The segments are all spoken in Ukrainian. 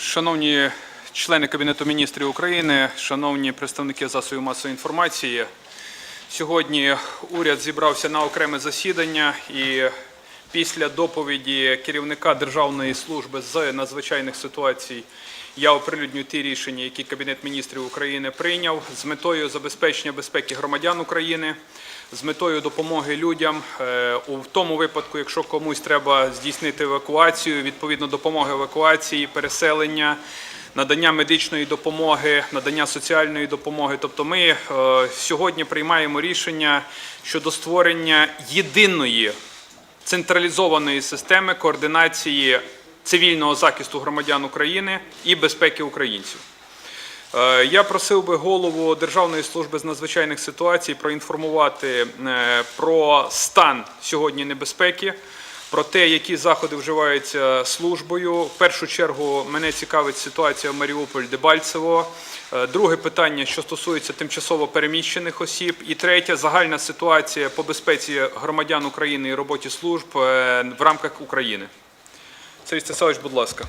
Шановні члени Кабінету міністрів України, шановні представники засобів масової інформації, сьогодні уряд зібрався на окреме засідання і після доповіді керівника Державної служби з надзвичайних ситуацій я оприлюдню ті рішення, які Кабінет міністрів України прийняв з метою забезпечення безпеки громадян України, з метою допомоги людям е, у тому випадку, якщо комусь треба здійснити евакуацію, відповідно допомоги евакуації, переселення, надання медичної допомоги, надання соціальної допомоги. Тобто, ми е, сьогодні приймаємо рішення щодо створення єдиної централізованої системи координації цивільного захисту громадян України і безпеки українців. Е, Я просив би голову Державної служби з надзвичайних ситуацій проінформувати е, про стан сьогодні небезпеки, про те, які заходи вживаються службою. В першу чергу мене цікавить ситуація в Маріуполь-Дебальцево. Е, Друге питання, що стосується тимчасово переміщених осіб. І третє загальна ситуація по безпеці громадян України і роботі служб в рамках України. Сергій Стасович, будь ласка.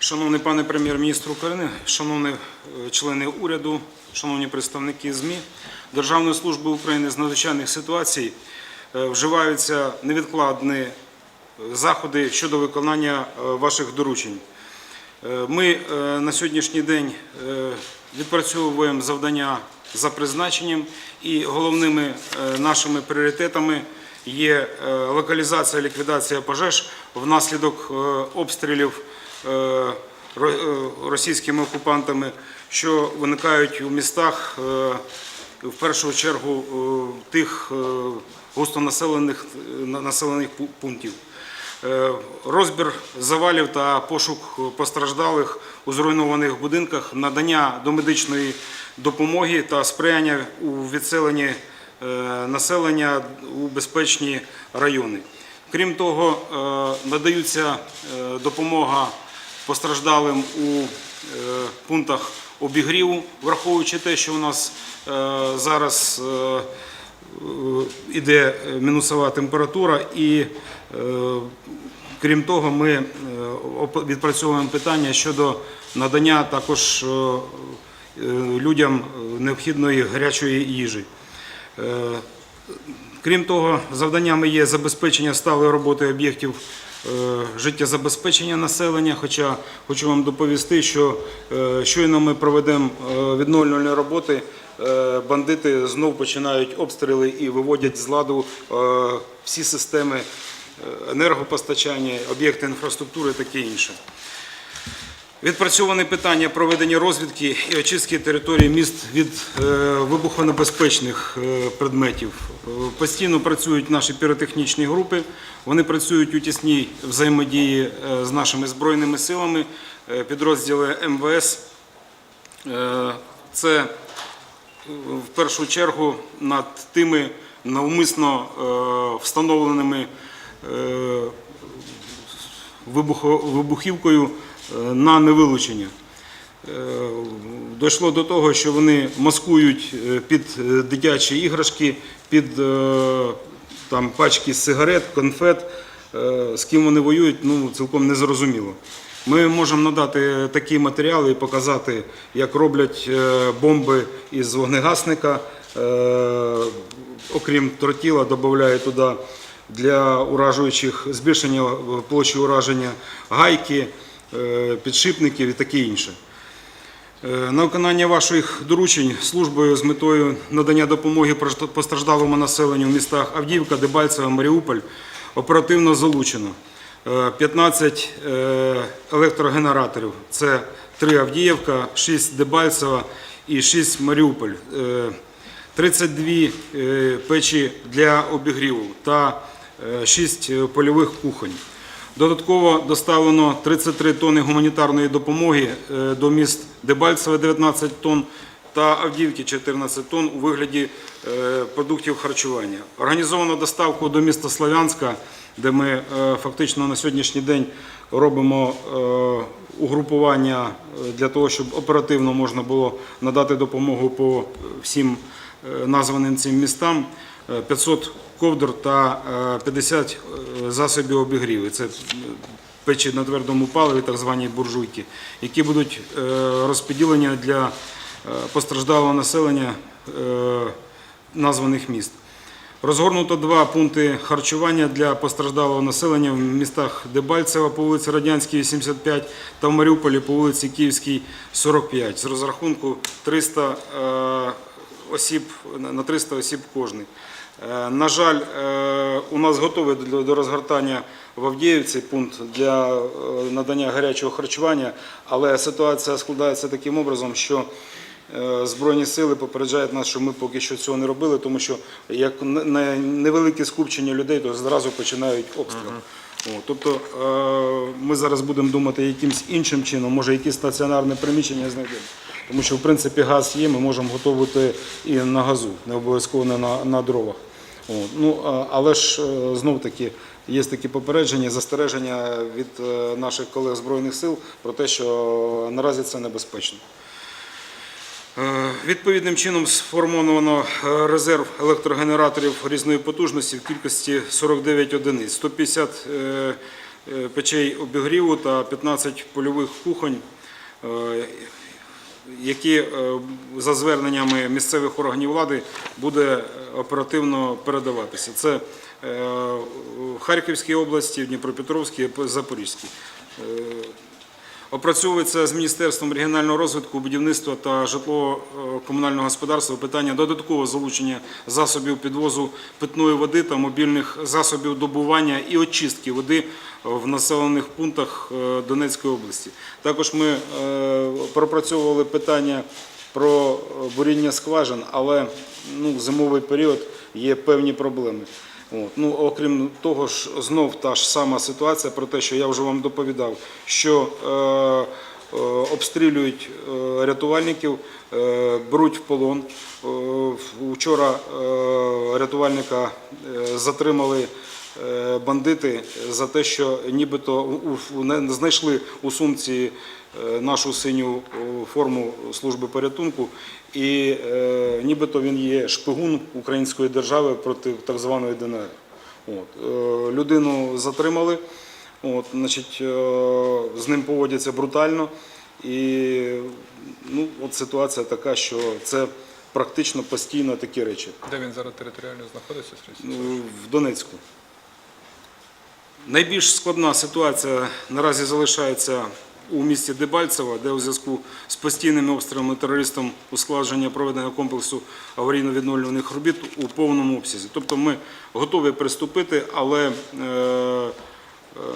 Шановний пане прем'єр-міністр України, шановні е, члени уряду, шановні представники ЗМІ, Державної служби України з надзвичайних ситуацій е, вживаються невідкладні е, заходи щодо виконання ваших доручень. Ми на сьогоднішній день відпрацьовуємо завдання за призначенням і головними нашими пріоритетами є локалізація, ліквідація пожеж внаслідок обстрілів російськими окупантами, що виникають у містах, е, в першу чергу е, тих е, густонаселених е, населених пунктів. Е, Розбір завалів та пошук постраждалих у зруйнованих будинках, надання домедичної допомоги та сприяння у відселенні е, населення у безпечні райони. Крім того, е, надаються е, допомога постраждалим у е, пунктах обігріву, враховуючи те, що у нас е, зараз е, іде мінусова температура, і крім того, ми відпрацьовуємо питання щодо надання також людям необхідної гарячої їжі. Крім того, завданнями є забезпечення сталої роботи об'єктів життєзабезпечення населення. Хоча хочу вам доповісти, що е, щойно ми проведемо е, відновлювальні роботи, е, бандити знов починають обстріли і виводять з ладу е, всі системи е, енергопостачання, об'єкти інфраструктури, таке інше. Відпрацьоване питання проведення розвідки і очистки території міст від е, вибухонебезпечних е, предметів. Е, Постійно працюють наші піротехнічні групи. Вони працюють у тісній взаємодії з нашими збройними силами, підрозділи МВС. Це в першу чергу над тими навмисно встановленими вибухівкою на невилучення. Е, Дійшло до того, що вони маскують е, під е, дитячі іграшки, під е, там, пачки сигарет, конфет. Е, З ким вони воюють, ну, цілком незрозуміло. Ми можемо надати такі матеріали і показати, як роблять е, бомби із вогнегасника. Е, Окрім тротіла, додають туди для уражуючих збільшення площі ураження гайки, е, підшипників і таке інше. Е, На виконання ваших доручень службою з метою надання допомоги постраждалому населенню в містах Авдіївка, Дебальцево, Маріуполь оперативно залучено е, 15 е, електрогенераторів. Це 3 Авдіївка, 6 Дебальцево і 6 Маріуполь. Е, 32 е, печі для обігріву та 6 польових кухонь. Додатково доставлено 33 тонни гуманітарної допомоги е, до міст Дебальцеве 19 тонн та Авдіївки 14 тонн у вигляді е, продуктів харчування. Організовано доставку до міста Слов'янська, де ми е, фактично на сьогоднішній день робимо угрупування для того, щоб оперативно можна було надати допомогу по всім названим цим містам. Е, 500 ковдр та е, 50 засобів обігріву. Це е, печі на твердому паливі, так звані буржуйки, які будуть е, розподілені для е, постраждалого населення е, названих міст. Розгорнуто два пункти харчування для постраждалого населення в містах Дебальцево по вулиці Радянській, 85 та в Маріуполі по вулиці Київській, 45. З розрахунку 300 е, осіб, на 300 осіб кожний. Е, На жаль, е, у нас готовий до розгортання в Авдіївці пункт для е, надання гарячого харчування, але ситуація складається таким образом, що Збройні сили попереджають нас, що ми поки що цього не робили, тому що як не- не- невелике скупчення людей, то зразу починають обстріл. Тобто ми зараз будемо думати якимось іншим чином, може якісь стаціонарне приміщення знайдемо. Тому що в принципі газ є, ми можемо готувати і на газу, не обов'язково не на, на дровах. Ну, але ж е, знов таки є такі попередження, застереження від е, наших колег Збройних сил про те, що наразі це небезпечно. Е, Відповідним чином сформовано резерв електрогенераторів різної потужності в кількості 49 одиниць, 150 е, е, печей обігріву та 15 польових кухонь, які е, за зверненнями місцевих органів влади буде оперативно передаватися. Це е, в Харківській області, в Дніпропетровській, Запорізькій. Опрацьовується з Міністерством регіонального розвитку, будівництва та житлово-комунального господарства питання додаткового залучення засобів підвозу питної води та мобільних засобів добування і очистки води в населених пунктах е, Донецької області. Також ми е, пропрацьовували питання про е, буріння скважин, але ну, зимовий період є певні проблеми. От. Ну, окрім того ж, знов та ж сама ситуація про те, що я вже вам доповідав, що е, е, обстрілюють е, рятувальників, е, беруть в полон. Е, вчора е, рятувальника е, затримали е, бандити за те, що нібито не- знайшли у сумці нашу синю е, форму служби порятунку, і е, нібито він є шпигун української держави проти так званої ДНР. От. е, Людину затримали, от, значить, е, з ним поводяться брутально. І ну, от ситуація така, що це практично постійно такі речі. Де він зараз територіально знаходиться? Ну, в Донецьку. Найбільш складна ситуація наразі залишається у місті Дебальцево, де у зв'язку з постійними обстрілами терористом ускладження проведення комплексу аварійно-відновлюваних робіт у повному обсязі. Тобто ми готові приступити, але е, е,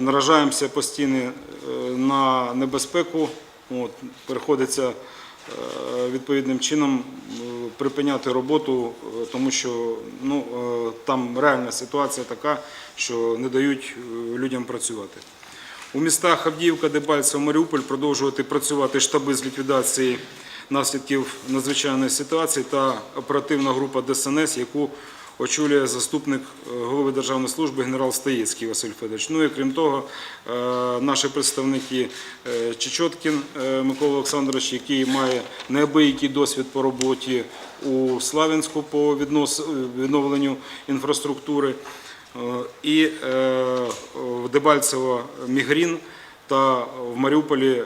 наражаємося постійно е, на небезпеку. От, приходиться відповідним чином припиняти роботу, тому що ну, там реальна ситуація така, що не дають людям працювати. У містах Авдіївка, Дебальцево, Маріуполь продовжувати працювати штаби з ліквідації наслідків надзвичайної ситуації та оперативна група ДСНС, яку очолює заступник е, голови Державної служби генерал Стаєцький Василь Федорович. Ну і крім того, е, наші представники е, Чечоткін Микола Олександрович, який має неабиякий досвід по роботі у Славянську по відновленню інфраструктури. Е, І е, в Дебальцево Мігрін та в Маріуполі е,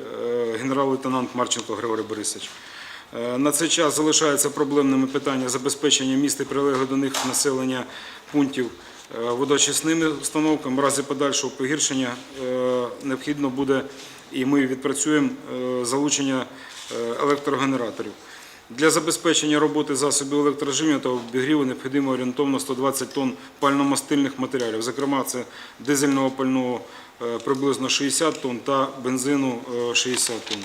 генерал-лейтенант Марченко Григорій Борисович. На цей час залишаються проблемними питання забезпечення міст і прилеглих до них населення пунктів водоочисними установками. В разі подальшого погіршення необхідно буде, і ми відпрацюємо залучення електрогенераторів. Для забезпечення роботи засобів електрорежиму та обігріву необхідно орієнтовно 120 тонн пально-мастильних матеріалів. Зокрема, це дизельного пального е, приблизно 60 тонн та бензину е, 60 тонн.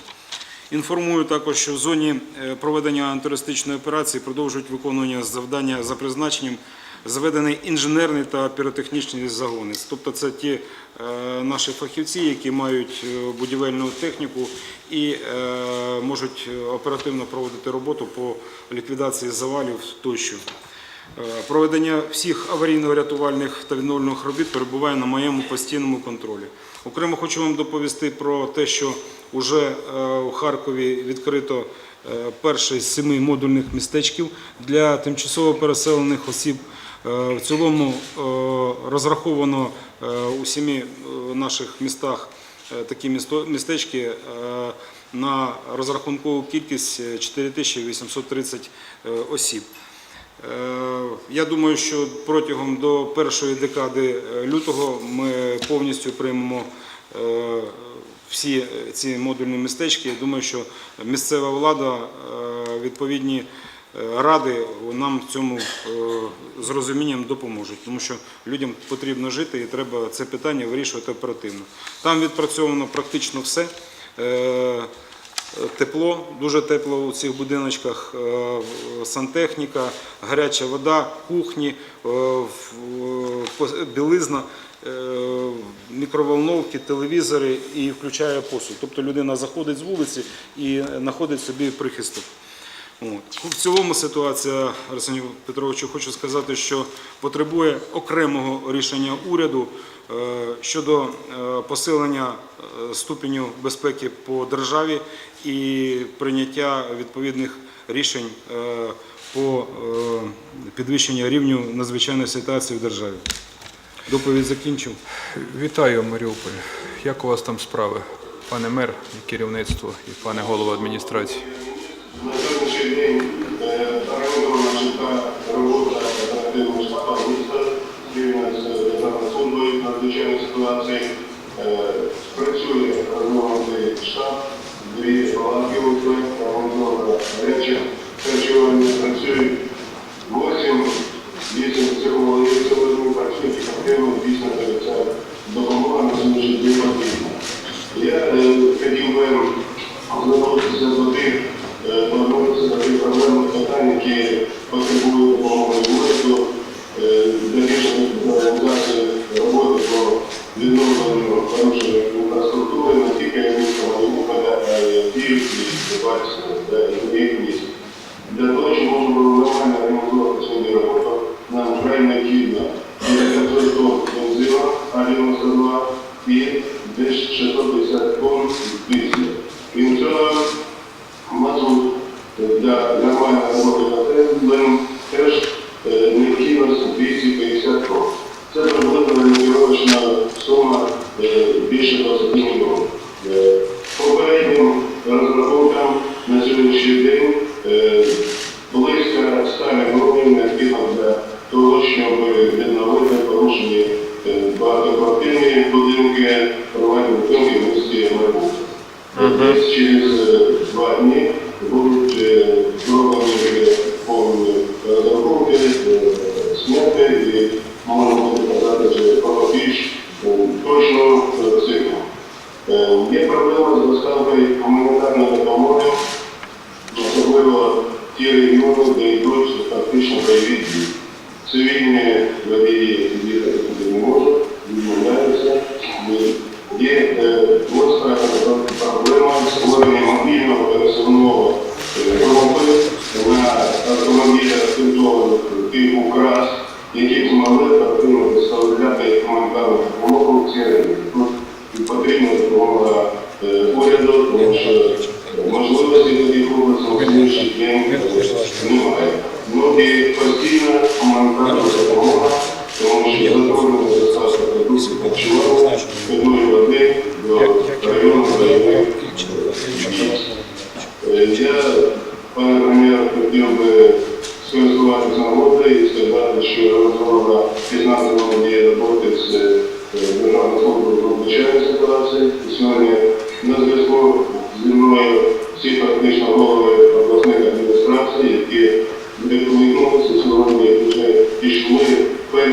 Інформую також, що в зоні е, проведення антитерористичної операції продовжують виконування завдання за призначенням заведений інженерний та піротехнічний загони. Тобто це ті е, наші фахівці, які мають е, будівельну техніку і е, можуть оперативно проводити роботу по ліквідації завалів тощо. Проведення всіх аварійно-рятувальних та відновлювальних робіт перебуває на моєму постійному контролі. Окремо хочу вам доповісти про те, що вже у Харкові відкрито е, перший з семи модульних містечків для тимчасово переселених осіб. Е, В цілому е, розраховано е, у е, наших містах такі містечки на розрахункову кількість е, 4830 е, осіб. Я думаю, що протягом до першої декади лютого ми повністю приймемо всі ці модульні містечки. Я думаю, що місцева влада, відповідні ради нам в цьому е, з розумінням допоможуть, тому що людям потрібно жити і треба це питання вирішувати оперативно. Там відпрацьовано практично все. Е, Тепло, дуже тепло у цих будиночках, е, сантехніка, гаряча вода, кухні, білизна, мікроволновки, телевізори і включає посуд. Тобто людина заходить з вулиці і знаходить собі прихисток. В цілому ситуація, Арсенію Петровичу, хочу сказати, що потребує окремого рішення уряду е, щодо е, посилення е, ступеню безпеки по державі і прийняття відповідних рішень по підвищенню рівню надзвичайної ситуації в державі. Доповідь закінчив. Вітаю, Маріуполь. Як у вас там справи, пане мер керівництво, і пане голово адміністрації? Сьогоднішній день е, організована чітка робота оперативного штабу міста спільно з Державною службою надзвичайної ситуації. Е, Працює розгорнутий штаб, дві палатки організована речі, харчування працюють 650 тонн дизелю. Крім цього, мазут для нормальної роботи котельень теж е, необхідно 250 тонн. Це приблизно орієнтировочна сума е, більше 20 мільйонів. Е, Попереднім розрахункам на сьогоднішній день близько 100 мільйонів необхідно для того, щоб відновити порушені багатоквартирні будинки. Десь через два дні будуть е, зроблені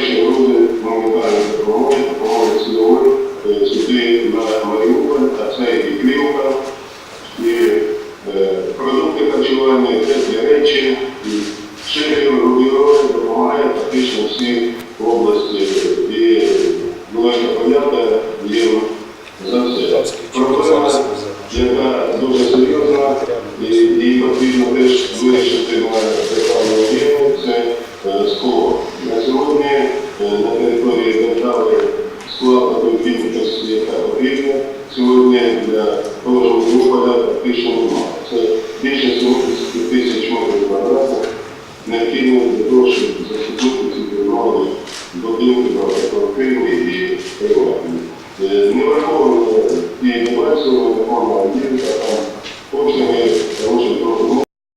Commission will